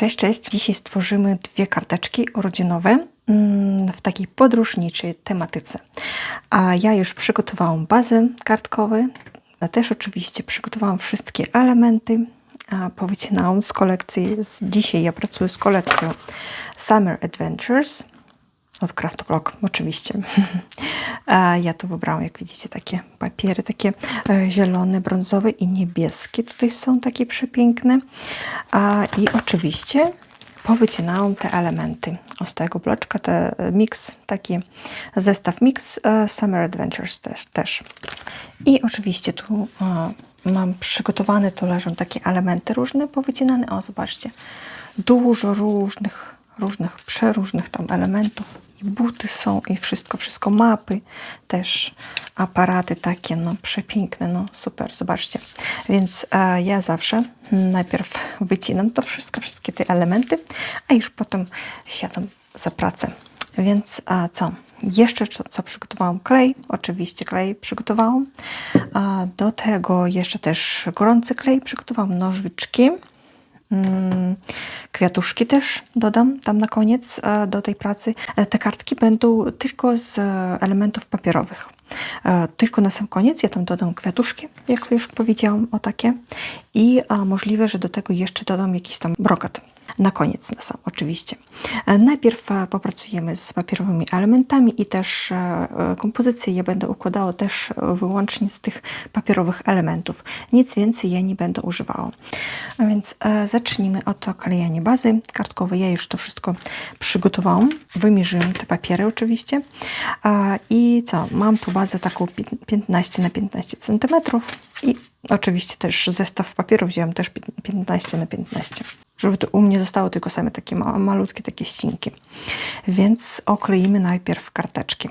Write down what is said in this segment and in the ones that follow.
Cześć, cześć. Dzisiaj stworzymy dwie karteczki urodzinowe mm, w takiej podróżniczej tematyce. A ja już przygotowałam bazę kartkowe, a też oczywiście przygotowałam wszystkie elementy, powycinałam z kolekcji. Dzisiaj ja pracuję z kolekcją Summer Adventures od Craft Block, oczywiście. Ja tu wybrałam, jak widzicie, takie papiery, takie e, zielone, brązowe i niebieskie. Tutaj są takie przepiękne. I oczywiście powycinałam te elementy z tego bloczka, te e, mix, taki zestaw mix e, Summer Adventures też. też. I oczywiście tu mam przygotowane, tu leżą takie elementy różne, powycinane. O, zobaczcie, dużo różnych, różnych, przeróżnych tam elementów. I buty są, i wszystko, wszystko, mapy też, aparaty takie, no przepiękne, no super, zobaczcie. Więc e, ja zawsze najpierw wycinam to wszystko, wszystkie te elementy, a już potem siadam za pracę. Więc a co? Jeszcze co, co przygotowałam? Klej, oczywiście klej przygotowałam. A do tego jeszcze też gorący klej przygotowałam, nożyczki. Mm, Kwiatuszki też dodam tam na koniec e, do tej pracy. E, Te kartki będą tylko z elementów papierowych. E, Tylko na sam koniec ja tam dodam kwiatuszki, jak już powiedziałam, o takie. I możliwe, że do tego jeszcze dodam jakiś tam brokat. Na koniec, na sam, oczywiście. E, Najpierw e, popracujemy z papierowymi elementami i też e, kompozycję ja będę układała też wyłącznie z tych papierowych elementów. Nic więcej ja nie będę używała. A więc zacznijmy od klejenia bazy kartkowej. Ja już to wszystko przygotowałam. Wymierzyłam te papiery oczywiście. I co? Mam tu bazę taką pi- 15 na 15 cm i oczywiście też zestaw papieru wziąłem też pi- 15 na 15 żeby to u mnie zostało tylko same takie ma- malutkie takie ścinki. Więc okleimy najpierw karteczki.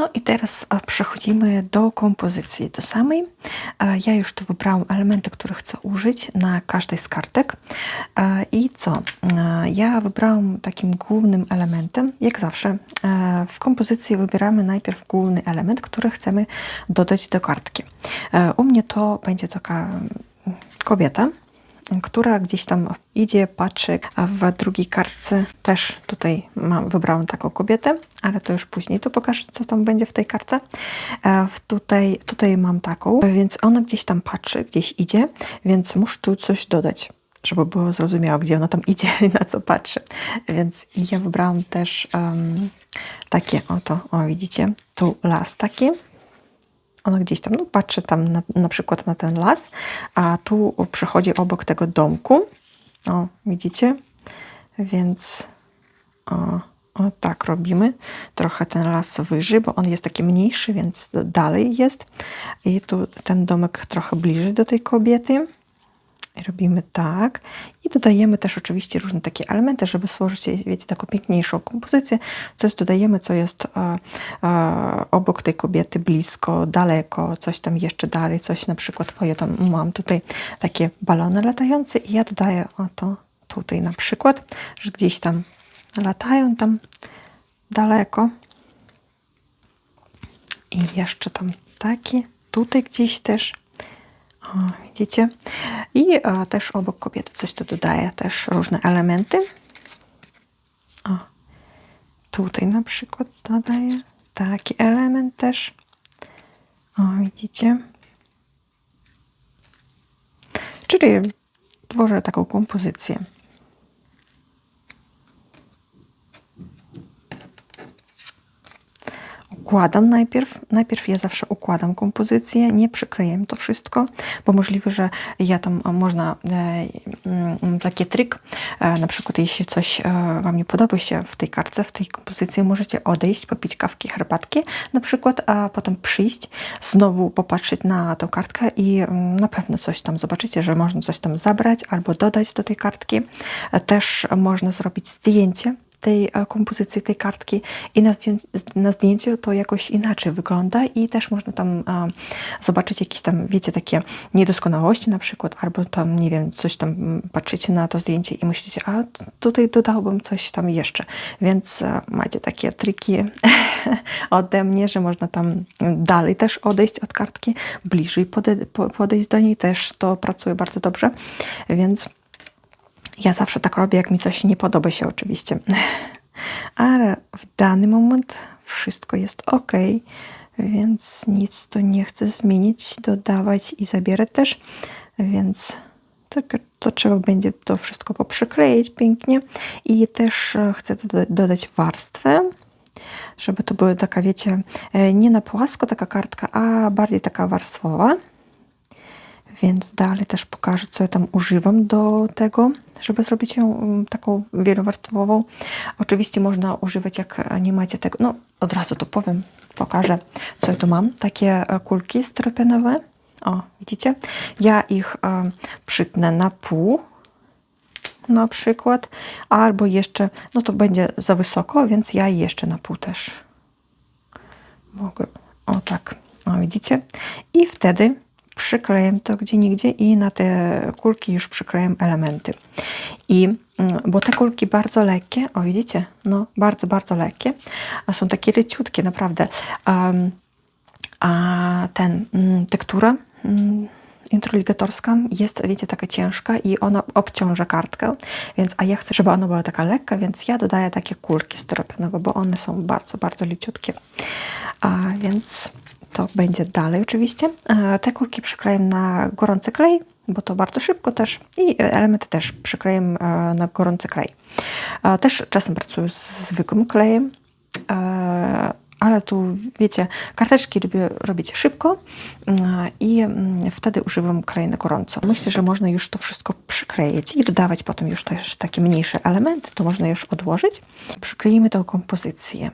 No i teraz przechodzimy do kompozycji do samej. Ja już tu wybrałam elementy, które chcę użyć na każdej z kartek. I co? Ja wybrałam takim głównym elementem, jak zawsze, e, w kompozycji wybieramy najpierw główny element, który chcemy dodać do kartki. E, U mnie to będzie taka mm, kobieta, która gdzieś tam idzie, patrzy, a w drugiej kartce też tutaj mam, wybrałam taką kobietę, ale to już później to pokażę, co tam będzie w tej kartce. E, w tutaj, tutaj mam taką, więc ona gdzieś tam patrzy, gdzieś idzie, więc muszę tu coś dodać, żeby było zrozumiałe, gdzie ona tam idzie i na co patrzy. Więc ja wybrałam też em, takie oto, o widzicie, tu las taki, ona gdzieś tam no, patrzy tam na, na przykład na ten las, a tu przechodzi obok tego domku. O, widzicie? Więc o tak robimy. Trochę ten las wyżej, bo on jest taki mniejszy, więc dalej jest. I tu ten domek trochę bliżej do tej kobiety. Robimy tak. I dodajemy też oczywiście różne takie elementy, żeby stworzyć, wiecie, taką piękniejszą kompozycję. Coś dodajemy, co jest e, e, obok tej kobiety, blisko, daleko, coś tam jeszcze dalej, coś na przykład, o ja tam mam tutaj takie balony latające i ja dodaję o to tutaj na przykład, że gdzieś tam latają tam daleko. I jeszcze tam takie, tutaj gdzieś też. O, widzicie? I e, też obok kobiety coś tu dodaję, też różne elementy. O, tutaj na przykład dodaję taki element też. O, widzicie? Czyli stworzę taką kompozycję. Układam najpierw. Najpierw ja zawsze układam kompozycję, nie przyklejam to wszystko, bo możliwe, że ja tam a, można e, mm, taki trik, e, na przykład jeśli coś e, Wam nie podoba się w tej kartce, w tej kompozycji, możecie odejść, popić kawki, herbatki na przykład, a potem przyjść, znowu popatrzeć na tą kartkę i mm, na pewno coś tam zobaczycie, że można coś tam zabrać albo dodać do tej kartki. E, Też można zrobić zdjęcie tej e, kompozycji, tej kartki. I na, zdję na zdjęciu to jakoś inaczej wygląda i też można tam a, zobaczyć jakieś tam, wiecie, takie niedoskonałości na przykład, albo tam, nie wiem, coś tam patrzycie na to zdjęcie i myślicie, a tutaj dodałbym coś tam jeszcze, więc a, macie takie triki ode mnie, że można tam dalej też odejść od kartki, bliżej pode podejść do niej, też to pracuje bardzo dobrze, więc ja zawsze tak robię, jak mi coś nie podoba się oczywiście. Ale w dany moment wszystko jest ok, więc nic tu nie chcę zmienić, dodawać i zabierać też. Więc to, to trzeba będzie to wszystko poprzykleić pięknie. I też e, chcę dodać warstwę, żeby to była taka, wiecie, e, nie na płasko taka kartka, a bardziej taka warstwowa. Więc dalej też pokażę, co ja tam używam do tego, żeby zrobić ją mm, taką wielowarstwową. Oczywiście można używać, jak nie macie tego, no od razu to powiem, pokażę, co ja tu mam. Takie e, kulki styropianowe. O, widzicie? Ja ich e, przytnę na pół, na przykład, albo jeszcze, no to będzie za wysoko, więc ja jeszcze na pół też mogę, o tak, o widzicie? I wtedy przyklejam to gdzie nigdzie i na te kulki już przyklejam elementy. I mm, bo te kulki bardzo lekkie, o widzicie, no bardzo, bardzo lekkie, a są takie leciutkie naprawdę. Um, a ten mm, tektura mm, introligatorska jest, wiecie, taka ciężka i ona obciąża kartkę, więc, a ja chcę, żeby ona była taka lekka, więc ja dodaję takie kulki styropianowe, bo one są bardzo, bardzo leciutkie. A więc to będzie dalej oczywiście. E, te kulki przyklejam na gorący klej, bo to bardzo szybko też i elementy też przyklejam e, na gorący klej. E, też czasem pracuję z zwykłym klejem, ale tu wiecie, karteczki lubię robić szybko i mm, wtedy używam klej na gorąco. Myślę, że można już to wszystko przykleić i dodawać potem już też takie mniejsze elementy, to można już odłożyć. Przykleimy tą kompozycję.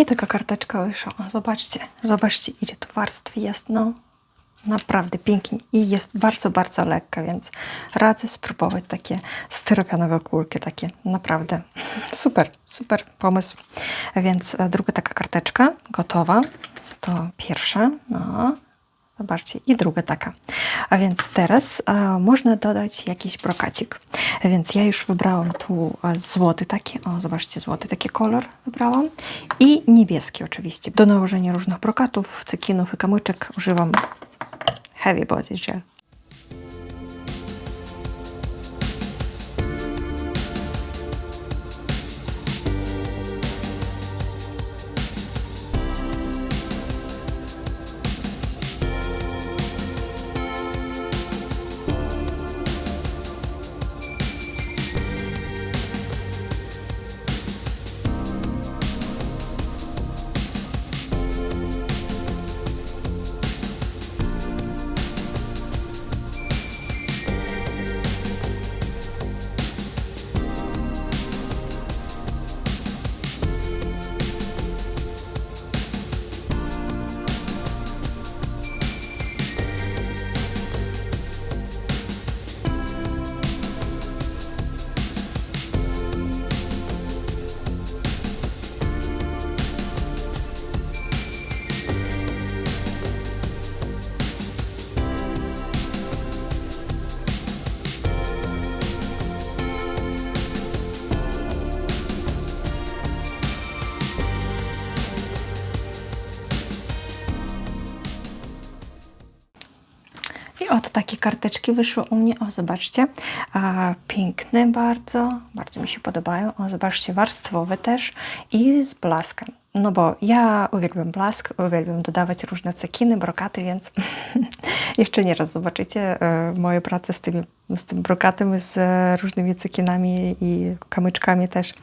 I taka karteczka wyszła. Zobaczcie, zobaczcie ile tu warstw jest. No, naprawdę pięknie. I jest bardzo, bardzo lekka, więc radzę spróbować takie styropianowe kulki. Takie naprawdę super, super pomysł. Więc e, druga taka karteczka gotowa. To pierwsza. No, Zobaczcie, i druga taka. A więc teraz można dodać jakiś brokacik. Więc ja już wybrałam tu złoty taki, o zobaczcie, złoty taki kolor wybrałam i niebieski oczywiście. Do nałożenia różnych brokatów, cekinów i kamyczek używam Heavy Body Gel. Oto takie karteczki wyszły u mnie. O, zobaczcie. A, piękne bardzo. Bardzo mi się podobają. O, zobaczcie, warstwowe też i z blaskiem. No bo ja uwielbiam blask, uwielbiam dodawać różne cekiny, brokaty, więc jeszcze nie raz zobaczycie e, moje prace z, z tym brokatem, z różnymi cekinami i kamyczkami też.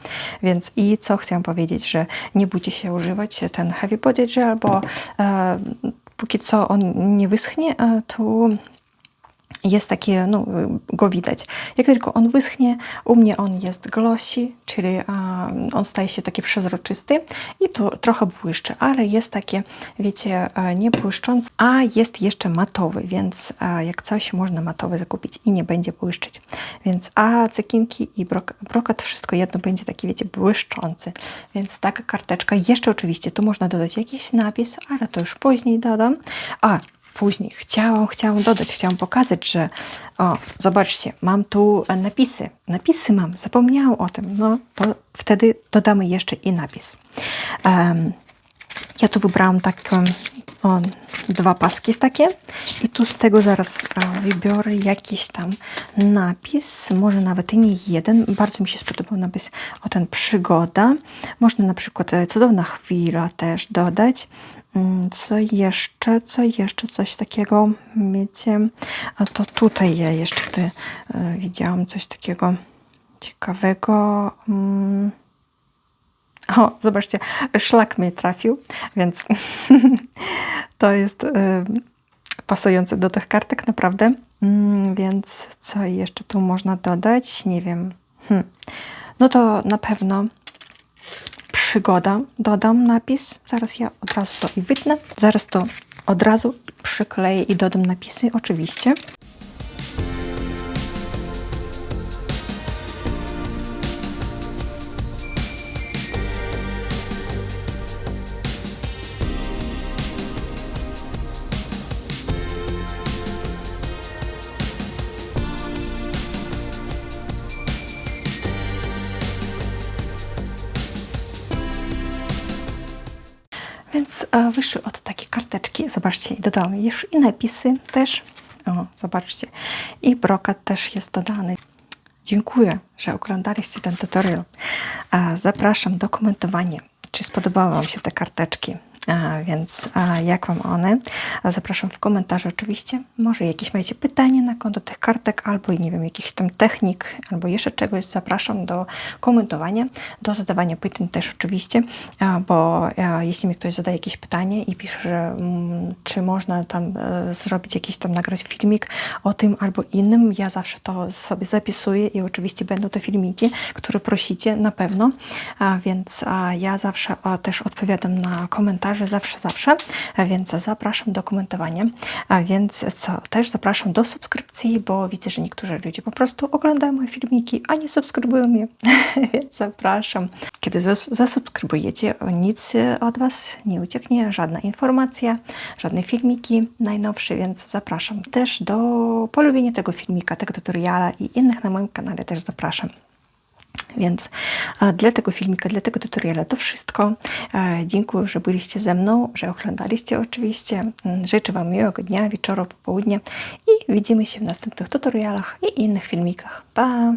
Więc i co chciałam powiedzieć, że nie bójcie się używać ten Heavy Body Gel, bo e, póki co on nie wyschnie, e, to jest takie, no, go widać. Jak tylko on wyschnie, u mnie on jest glossy, czyli e, on staje się taki przezroczysty i to trochę błyszczy, ale jest takie, wiecie, e, nie błyszczący, a jest jeszcze matowy, więc e, jak coś można matowy zakupić i nie będzie błyszczyć. Więc a cekinki i brok brokat, wszystko jedno będzie taki, wiecie, błyszczący. Więc taka karteczka. Jeszcze oczywiście tu można dodać jakiś napis, ale to już później dodam. A, później chciałam, chciałam dodać, chciałam pokazać, że o, zobaczcie, mam tu napisy. Napisy mam, zapomniałam o tym. No, to wtedy dodamy jeszcze i napis. Um, ja tu wybrałam taką, o, dwa paski takie i tu z tego zaraz e, wybiorę jakiś tam napis, może nawet i nie jeden. Bardzo mi się spodobał napis o ten przygoda. Można na przykład e, cudowna chwila też dodać. Mm, Co jeszcze? Co jeszcze? Coś takiego, wiecie? A to tutaj ja jeszcze ty, y, widziałam coś takiego ciekawego. Mm. O, zobaczcie, szlak mnie trafił, więc to jest y, pasujące do tych kartek, naprawdę. Mm, więc co jeszcze tu można dodać? Nie wiem. Hm. No to na pewno przygoda, dodam napis. Zaraz ja od razu to i wytnę. Zaraz to od razu przykleję i dodam napisy, oczywiście. Więc e, wyszły oto takie karteczki. Zobaczcie, dodałam już i napisy też. O, zobaczcie. I brokat też jest dodany. Dziękuję, że oglądaliście ten tutorial. Zapraszam do komentowania, czy spodobały Wam się te karteczki. Więc a, jak Wam one? A Zapraszam w komentarzu oczywiście. Może jakieś macie pytanie na konto tych kartek, albo nie wiem, jakichś tam technik, albo jeszcze czegoś. Zapraszam do komentowania, do zadawania pytań też oczywiście, a, bo a, jeśli mi ktoś zadaje jakieś pytanie i pisze, że mm, czy można tam e, zrobić jakiś tam nagrać filmik o tym albo innym, ja zawsze to sobie zapisuję i oczywiście będą te filmiki, które prosicie na pewno, a, więc a, ja zawsze a, też odpowiadam na komentarze, zawsze, zawsze, a, więc zapraszam do komentowania, a więc co, też zapraszam do subskrypcji, bo widzę, że niektórzy ludzie po prostu oglądają moje filmiki, a nie subskrybują je, więc zapraszam. Kiedy zas- zasubskrybujecie, nic od Was nie ucieknie, żadna informacja, żadne filmiki najnowsze, więc zapraszam też do polubienia tego filmika, tego tutoriala i innych na moim kanale też zapraszam. Więc dla tego filmika, dla tego tutoriala to wszystko. E, Dziękuję, że byliście ze mną, że oglądaliście oczywiście. Mm, Życzę Wam miłego dnia, wieczoru, popołudnia i widzimy się w następnych tutorialach i innych filmikach. Pa!